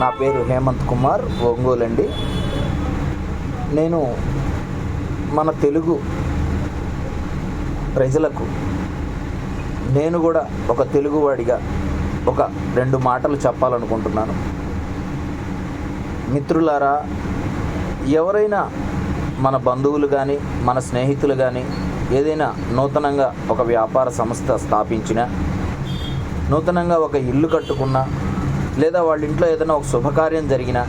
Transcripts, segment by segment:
నా పేరు హేమంత్ కుమార్ ఒంగోలు అండి నేను మన తెలుగు ప్రజలకు నేను కూడా ఒక తెలుగువాడిగా ఒక రెండు మాటలు చెప్పాలనుకుంటున్నాను. మిత్రులారా ఎవరైనా మన బంధువులు కానీ మన స్నేహితులు కానీ ఏదైనా నూతనంగా ఒక వ్యాపార సంస్థ స్థాపించినా నూతనంగా ఒక ఇల్లు కట్టుకున్నా లేదా వాళ్ళ ఇంట్లో ఏదైనా ఒక శుభకార్యం జరిగినా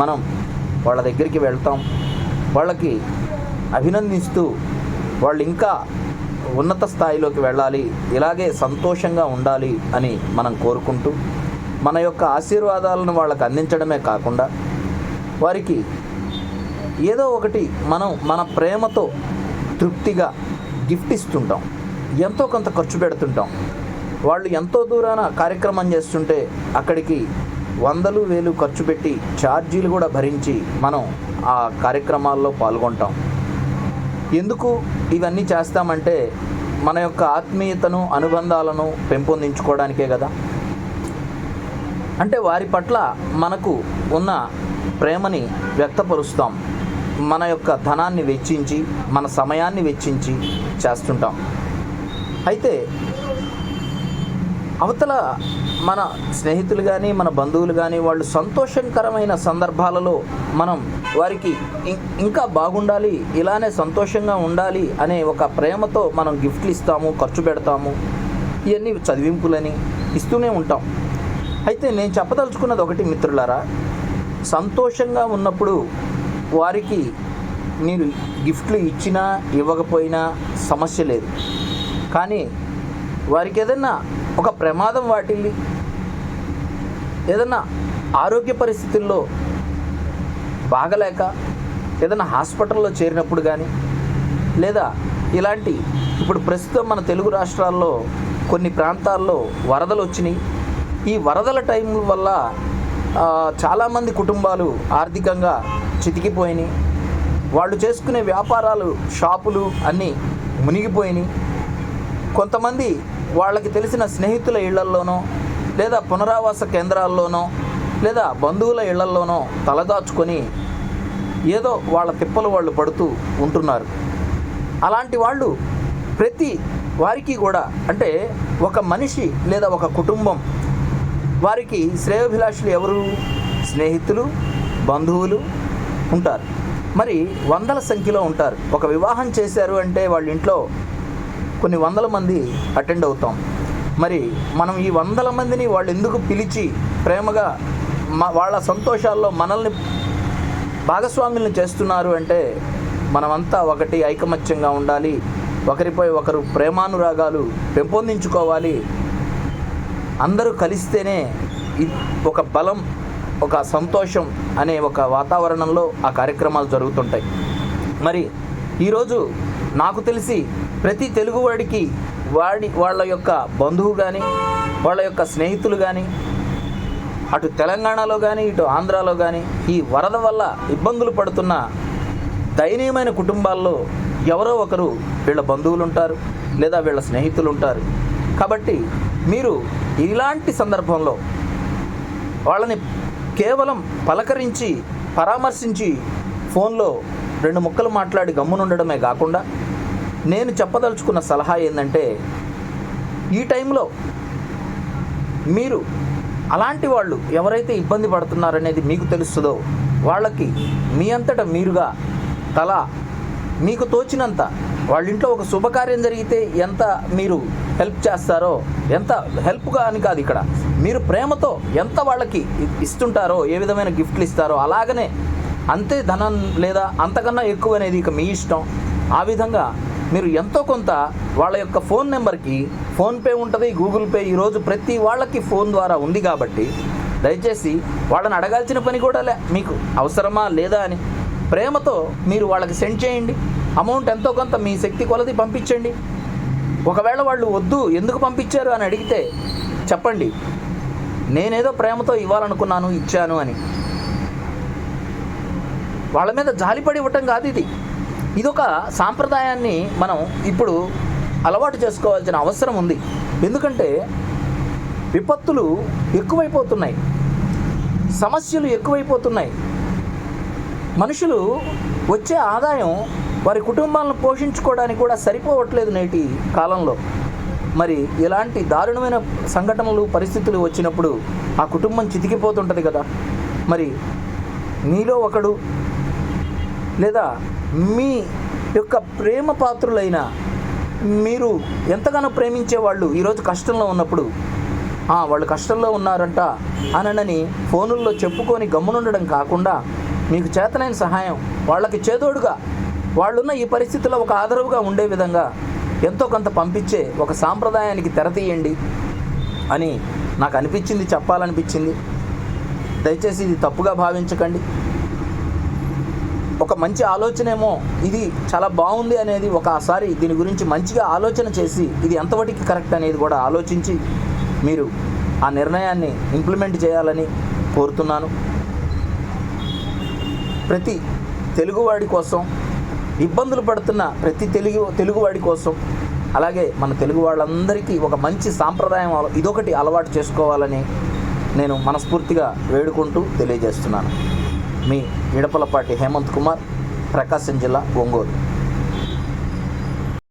మనం వాళ్ళ దగ్గరికి వెళ్తాం. వాళ్ళకి అభినందిస్తూ వాళ్ళు ఇంకా ఉన్నత స్థాయిలోకి వెళ్ళాలి ఇలాగే సంతోషంగా ఉండాలి అని మనం కోరుకుంటూ మన యొక్క ఆశీర్వాదాలను వాళ్ళకి అందించడమే కాకుండా వారికి ఏదో ఒకటి మనం మన ప్రేమతో తృప్తిగా గిఫ్ట్ ఇస్తుంటాం. ఎంతో కొంత ఖర్చు పెడుతుంటాం. వాళ్ళు ఎంతో దూరాన కార్యక్రమం చేస్తుంటే అక్కడికి వందలు వేలు ఖర్చు పెట్టి ఛార్జీలు కూడా భరించి మనం ఆ కార్యక్రమాల్లో పాల్గొంటాం. ఎందుకు ఇవన్నీ చేస్తామంటే మన యొక్క ఆత్మీయతను అనుబంధాలను పెంపొందించుకోవడానికే కదా. అంటే వారి పట్ల మనకు ఉన్న ప్రేమని వ్యక్తపరుస్తాం. మన యొక్క ధనాన్ని వెచ్చించి మన సమయాన్ని వెచ్చించి చేస్తుంటాం. అయితే అవతల మన స్నేహితులు కానీ మన బంధువులు కానీ వాళ్ళు సంతోషకరమైన సందర్భాలలో మనం వారికి ఇం- ఇంకా బాగుండాలి ఇలానే సంతోషంగా ఉండాలి అనే ఒక ప్రేమతో మనం గిఫ్ట్లు ఇస్తాము ఖర్చు పెడతాము ఇవన్నీ చదివింపులని ఇస్తూనే ఉంటాం. అయితే నేను చెప్పదలుచుకున్నది ఒకటి మిత్రులారా సంతోషంగా ఉన్నప్పుడు వారికి మీరు గిఫ్ట్లు ఇచ్చినా ఇవ్వకపోయినా సమస్య లేదు. కానీ వారికి ఏదన్నా ఒక ప్రమాదం వాటిల్లి ఏదన్నా ఆరోగ్య పరిస్థితుల్లో బాగలేక ఏదైనా హాస్పిటల్లో చేరినప్పుడు కానీ లేదా ఇలాంటి ఇప్పుడు ప్రస్తుతం మన తెలుగు రాష్ట్రాల్లో కొన్ని ప్రాంతాల్లో వరదలు వచ్చినాయి. ఈ వరదల టైం వల్ల చాలామంది కుటుంబాలు ఆర్థికంగా చితికిపోయినాయి. వాళ్ళు చేసుకునే వ్యాపారాలు షాపులు అన్నీ మునిగిపోయినాయి. కొంతమంది వాళ్ళకి తెలిసిన స్నేహితుల ఇళ్ళల్లోనో లేదా పునరావాస కేంద్రాల్లోనో లేదా బంధువుల ఇళ్ళల్లోనో తలదాచుకొని ఏదో వాళ్ళ తిప్పలు వాళ్ళు పడుతూ ఉంటున్నారు. అలాంటి వాళ్ళు ప్రతి వారికి కూడా అంటే ఒక మనిషి లేదా ఒక కుటుంబం వారికి శ్రేయోభిలాషులు ఎవరు? స్నేహితులు బంధువులు ఉంటారు. మరి వందల సంఖ్యలో ఉంటారు. ఒక వివాహం చేశారు అంటే వాళ్ళ ఇంట్లో కొన్ని వందల మంది అటెండ్ అవుతాం. మరి మనం ఈ వందల మందిని వాళ్ళు ఎందుకు పిలిచి ప్రేమగా మా వాళ్ళ సంతోషాల్లో మనల్ని భాగస్వాములను చేస్తున్నారు అంటే మనమంతా ఒకటి ఐకమత్యంగా ఉండాలి ఒకరిపై ఒకరు ప్రేమానురాగాలు పెంపొందించుకోవాలి. అందరూ కలిస్తేనే ఒక బలం ఒక సంతోషం అనే ఒక వాతావరణంలో ఆ కార్యక్రమాలు జరుగుతుంటాయి. మరి ఈరోజు నాకు తెలిసి ప్రతి తెలుగువాడికి వాడి వాళ్ళ యొక్క బంధువు కానీ వాళ్ళ యొక్క స్నేహితులు కానీ అటు తెలంగాణలో కానీ ఇటు ఆంధ్రాలో కానీ ఈ వరద వల్ల ఇబ్బందులు పడుతున్న దయనీయమైన కుటుంబాల్లో ఎవరో ఒకరు వీళ్ళ బంధువులు ఉంటారు లేదా వీళ్ళ స్నేహితులు ఉంటారు కాబట్టి మీరు ఇలాంటి సందర్భంలో వాళ్ళని కేవలం పలకరించి పరామర్శించి ఫోన్లో రెండు ముక్కలు మాట్లాడి గమ్మునుండడమే కాకుండా నేను చెప్పదలుచుకున్న సలహా ఏంటంటే ఈ టైంలో మీరు అలాంటి వాళ్ళు ఎవరైతే ఇబ్బంది పడుతున్నారనేది మీకు తెలుస్తుందో వాళ్ళకి మీ అంతట మీరుగా తల మీకు తోచినంత వాళ్ళ ఇంట్లో ఒక శుభకార్యం జరిగితే ఎంత మీరు హెల్ప్ చేస్తారో ఎంత హెల్ప్గా అని కాదు ఇక్కడ. మీరు ప్రేమతో ఎంత వాళ్ళకి ఇస్తుంటారో ఏ విధమైన గిఫ్ట్లు ఇస్తారో అలాగనే అంతే ధనం లేదా అంతకన్నా ఎక్కువ అనేది ఇక మీ ఇష్టం. ఆ విధంగా మీరు ఎంతో కొంత వాళ్ళ యొక్క ఫోన్ నెంబర్కి ఫోన్పే ఉంటుంది గూగుల్ పే ఈరోజు ప్రతి వాళ్ళకి ఫోన్ ద్వారా ఉంది కాబట్టి దయచేసి వాళ్ళని అడగాల్సిన పని కూడా లే మీకు అవసరమా లేదా అని ప్రేమతో మీరు వాళ్ళకి సెండ్ చేయండి. అమౌంట్ ఎంతో కొంత మీ శక్తి కొలది పంపించండి. ఒకవేళ వాళ్ళు వద్దు ఎందుకు పంపించారు అని అడిగితే చెప్పండి. నేనేదో ప్రేమతో ఇవ్వాలనుకున్నాను ఇచ్చాను అని. వాళ్ళ మీద జాలిపడి ఇవ్వటం కాదు ఇది. ఇదొక సాంప్రదాయాన్ని మనం ఇప్పుడు అలవాటు చేసుకోవాల్సిన అవసరం ఉంది. ఎందుకంటే విపత్తులు ఎక్కువైపోతున్నాయి. సమస్యలు ఎక్కువైపోతున్నాయి. మనుషులు వచ్చే ఆదాయం వారి కుటుంబాలను పోషించుకోవడానికి కూడా సరిపోవట్లేదు నేటి కాలంలో. మరి ఇలాంటి దారుణమైన సంఘటనలు పరిస్థితులు వచ్చినప్పుడు ఆ కుటుంబం చితికిపోతుంటుంది కదా. మరి నీలో ఒకడు లేదా మీ యొక్క ప్రేమ పాత్రులైన మీరు ఎంతగానో ప్రేమించే వాళ్ళు ఈరోజు కష్టంలో ఉన్నప్పుడు వాళ్ళు కష్టంలో ఉన్నారంట అనని ఫోనుల్లో చెప్పుకొని గమ్మునుండడం కాకుండా మీకు చేతనైన సహాయం వాళ్ళకి చేదోడుగా వాళ్ళున్న ఈ పరిస్థితుల్లో ఒక ఆదరవుగా ఉండే విధంగా ఎంతో కొంత పంపించే ఒక సాంప్రదాయానికి తెరతీయండి అని నాకు అనిపించింది చెప్పాలనిపించింది. దయచేసి ఇది తప్పుగా భావించకండి. ఒక మంచి ఆలోచనేమో ఇది చాలా బాగుంది అనేది ఒకసారి దీని గురించి మంచిగా ఆలోచన చేసి ఇది ఎంతవరకు కరెక్ట్ అనేది కూడా ఆలోచించి మీరు ఆ నిర్ణయాన్ని ఇంప్లిమెంట్ చేయాలని కోరుతున్నాను. ప్రతి తెలుగువాడి కోసం ఇబ్బందులు పడుతున్న ప్రతి తెలుగు తెలుగువాడి కోసం అలాగే మన తెలుగు వాళ్ళందరికీ ఒక మంచి సాంప్రదాయం ఇదొకటి అలవాటు చేసుకోవాలని నేను మనస్ఫూర్తిగా వేడుకుంటూ తెలియజేస్తున్నాను. మీ ఇడపలపాటి హేమంత్ కుమార్ ప్రకాశం జిల్లా ఒంగోలు.